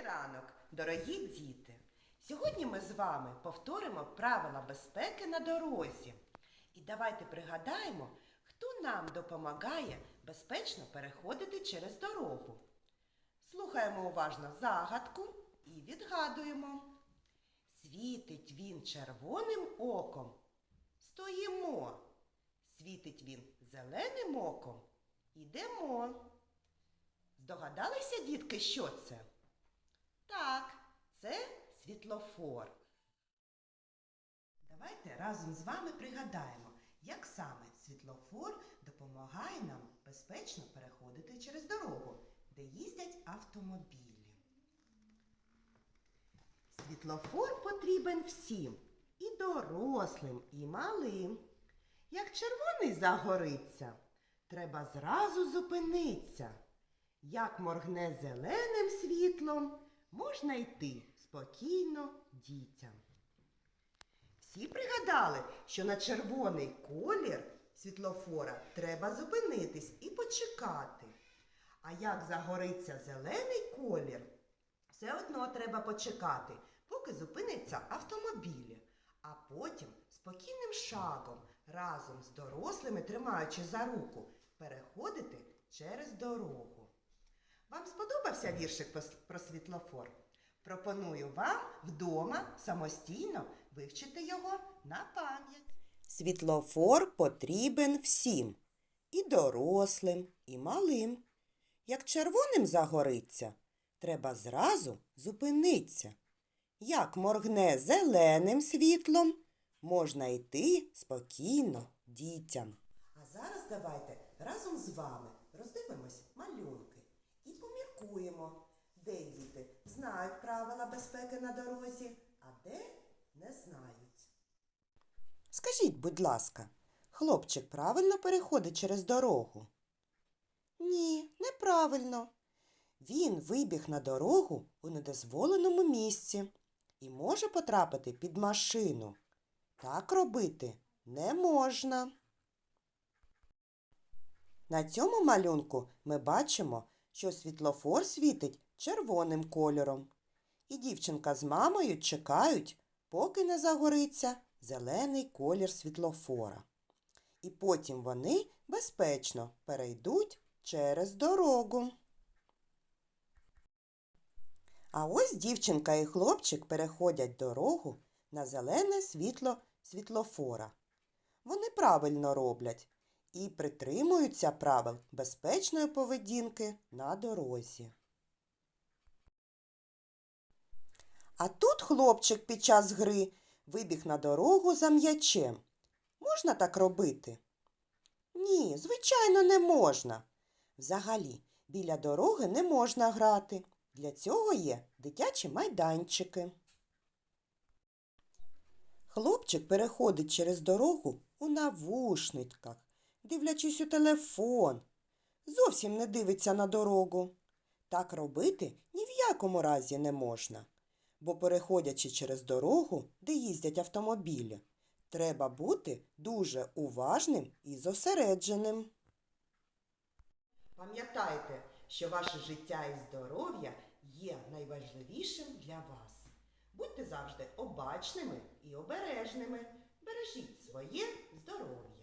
Добрий ранок, дорогі діти! Сьогодні ми з вами повторимо правила безпеки на дорозі. І давайте пригадаємо, хто нам допомагає безпечно переходити через дорогу. Слухаємо уважно загадку і відгадуємо. Світить він червоним оком. Стоїмо. Світить він зеленим оком. Ідемо. Здогадалися, дітки, що це? Так, це світлофор. Давайте разом з вами пригадаємо, як саме світлофор допомагає нам безпечно переходити через дорогу, де їздять автомобілі. Світлофор потрібен всім, і дорослим, і малим. Як червоний загориться, треба зразу зупинитися. Як моргне зеленим світлом, можна йти спокійно дітям. Всі пригадали, що на червоний колір світлофора треба зупинитись і почекати. А як загориться зелений колір, все одно треба почекати, поки зупиняться автомобілі, а потім спокійним шагом разом з дорослими, тримаючи за руку, переходити через дорогу. Вам сподобався віршик про світлофор? Пропоную вам вдома самостійно вивчити його на пам'ять. Світлофор потрібен всім, і дорослим, і малим. Як червоним загориться, треба зразу зупиниться. Як моргне зеленим світлом, можна йти спокійно дітям. А зараз давайте разом з вами роздивимось малюнки і поміркуємо, де діти знають правила безпеки на дорозі, а де не знають. Скажіть, будь ласка, хлопчик правильно переходить через дорогу? Ні, неправильно. Він вибіг на дорогу у недозволеному місці і може потрапити під машину. Так робити не можна. На цьому малюнку ми бачимо, що світлофор світить червоним кольором. І дівчинка з мамою чекають, поки не загориться зелений колір світлофора. І потім вони безпечно перейдуть через дорогу. А ось дівчинка і хлопчик переходять дорогу на зелене світло світлофора. Вони правильно роблять і притримуються правил безпечної поведінки на дорозі. А тут хлопчик під час гри вибіг на дорогу за м'ячем. Можна так робити? Ні, звичайно, не можна. Взагалі, біля дороги не можна грати. Для цього є дитячі майданчики. Хлопчик переходить через дорогу у навушниках, дивлячись у телефон. Зовсім не дивиться на дорогу. Так робити ні в якому разі не можна, бо переходячи через дорогу, де їздять автомобілі, треба бути дуже уважним і зосередженим. Пам'ятайте, що ваше життя і здоров'я є найважливішим для вас. Будьте завжди обачними і обережними. Бережіть своє здоров'я.